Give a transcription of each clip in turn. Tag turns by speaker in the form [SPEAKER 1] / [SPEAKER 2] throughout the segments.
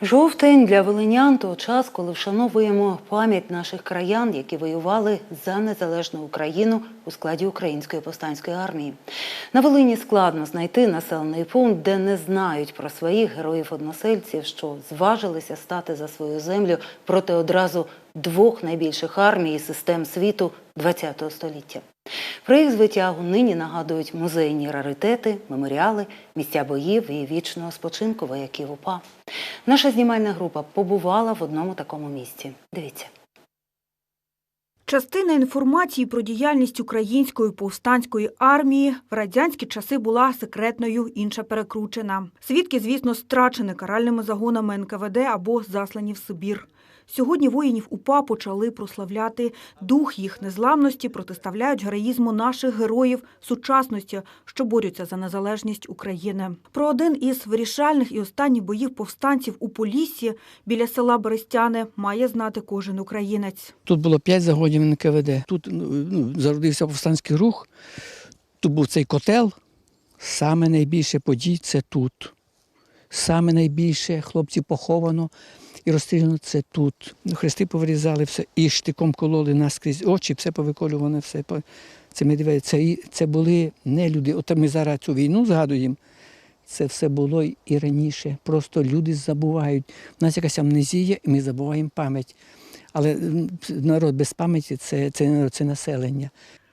[SPEAKER 1] Жовтень для волинян то час, коли вшановуємо пам'ять наших краян, які воювали за незалежну Україну у складі Української повстанської армії. На Волині складно знайти населений пункт, де не знають про своїх героїв-односельців, що зважилися стати за свою землю проти одразу двох найбільших армій і систем світу ХХ століття. Про їх звитягу нині нагадують музейні раритети, меморіали, місця боїв і вічного спочинку вояків УПА. Наша знімальна група побувала в одному такому місці. Дивіться.
[SPEAKER 2] Частина інформації про діяльність української повстанської армії в радянські часи була секретною, інша перекручена. Свідки, звісно, страчені каральними загонами НКВД або заслані в Сибір. Сьогодні воїнів УПА почали прославляти дух їх незламності, протиставляють героїзму наших героїв сучасності, що борються за незалежність України. Про один із вирішальних і останніх боїв повстанців у Поліссі біля села Берестяне має знати кожен українець.
[SPEAKER 3] Тут було п'ять загонів НКВД. Тут ну, ну, зародився повстанський рух. Тут був цей котел. Саме найбільше подій це тут. Саме найбільше хлопців поховано і розстріляно це тут. Хрести повирізали все, і штиком кололи наскрізь очі, все повиколюване, все це медведь. Це, це були не люди. От ми зараз цю війну згадуємо. Це все було і раніше. Просто люди забувають. У нас якась амнезія, і ми забуваємо пам'ять. Але народ без пам'яті це, це, це населення.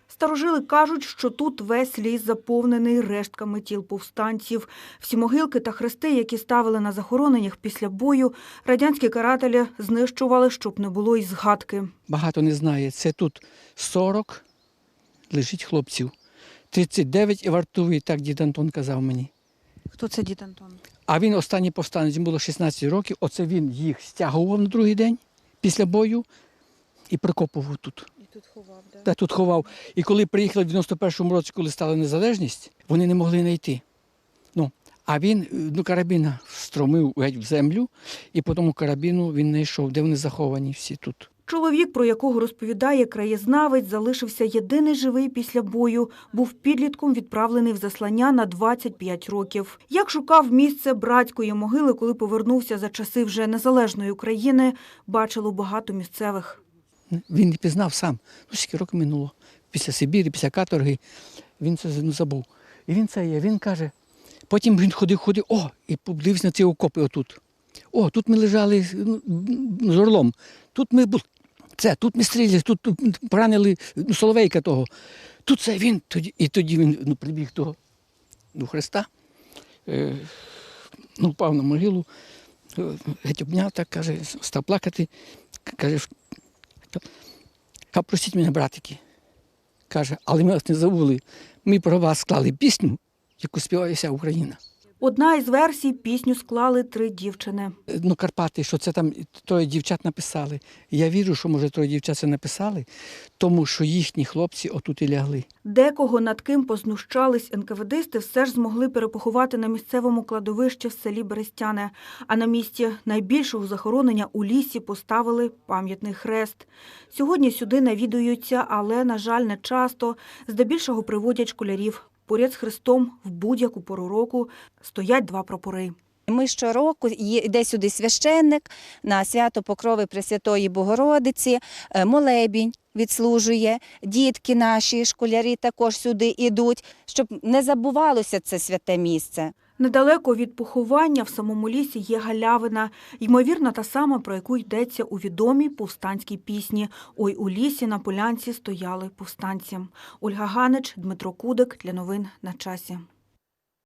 [SPEAKER 2] Старожили кажуть, що тут весь ліс заповнений рештками тіл повстанців. Всі могилки та хрести, які ставили на захороненнях після бою, радянські карателі знищували, щоб не було й згадки.
[SPEAKER 3] Багато не знає. Це тут 40 лежить хлопців. 39 і вартовий, так дід Антон казав мені.
[SPEAKER 2] Хто це дід Антон?
[SPEAKER 3] А він останній повстанець, йому було 16 років. Оце він їх стягував на другий день після бою і прикопував тут.
[SPEAKER 2] І тут ховав, да?
[SPEAKER 3] Та тут ховав. І коли приїхали в 91-му році, коли стала незалежність, вони не могли знайти. Ну, а він е, ну, карабіна встромив геть в землю, і по тому карабіну він знайшов, де вони заховані всі тут.
[SPEAKER 2] Чоловік, про якого розповідає краєзнавець, залишився єдиний живий після бою. Був підлітком відправлений в заслання на 25 років. Як шукав місце братської могили, коли повернувся за часи вже незалежної України, бачило багато місцевих.
[SPEAKER 3] Він не пізнав сам. Ну, скільки років минуло. Після Сибірі, після каторги. Він це ну, забув. І він це є. Він каже. Потім він ходив, ходив, о, і подивився на ці окопи отут. О, тут ми лежали ну, з орлом. Тут ми були. Це, тут ми стріляли, тут, тут поранили ну, соловейка того. Тут це він. Тоді, і тоді він ну, прибіг до, до Христа, е, ну, впав на могилу, е, геть обняв, так каже, став плакати. Каже, Ка простіть мене, братики. Каже, але ми вас не забули. Ми про вас склали пісню, яку співає вся Україна.
[SPEAKER 2] Одна із версій пісню склали три дівчини.
[SPEAKER 3] Ну, Карпати, що це там троє дівчат написали. Я вірю, що, може, троє дівчат це написали, тому що їхні хлопці отут і лягли.
[SPEAKER 2] Декого над ким познущались НКВДисти, все ж змогли перепоховати на місцевому кладовищі в селі Берестяне. А на місці найбільшого захоронення у лісі поставили пам'ятний хрест. Сьогодні сюди навідуються, але, на жаль, не часто. Здебільшого приводять школярів. Поряд з Христом в будь-яку пору року стоять два прапори.
[SPEAKER 4] Ми щороку йде сюди священник на свято Покрови Пресвятої Богородиці, е, молебінь відслужує, дітки наші, школярі також сюди йдуть, щоб не забувалося це святе місце.
[SPEAKER 2] Недалеко від поховання в самому лісі є галявина, ймовірно, та сама, про яку йдеться у відомій повстанській пісні «Ой, у лісі на полянці стояли повстанці». Ольга Ганич, Дмитро Кудик для новин на часі.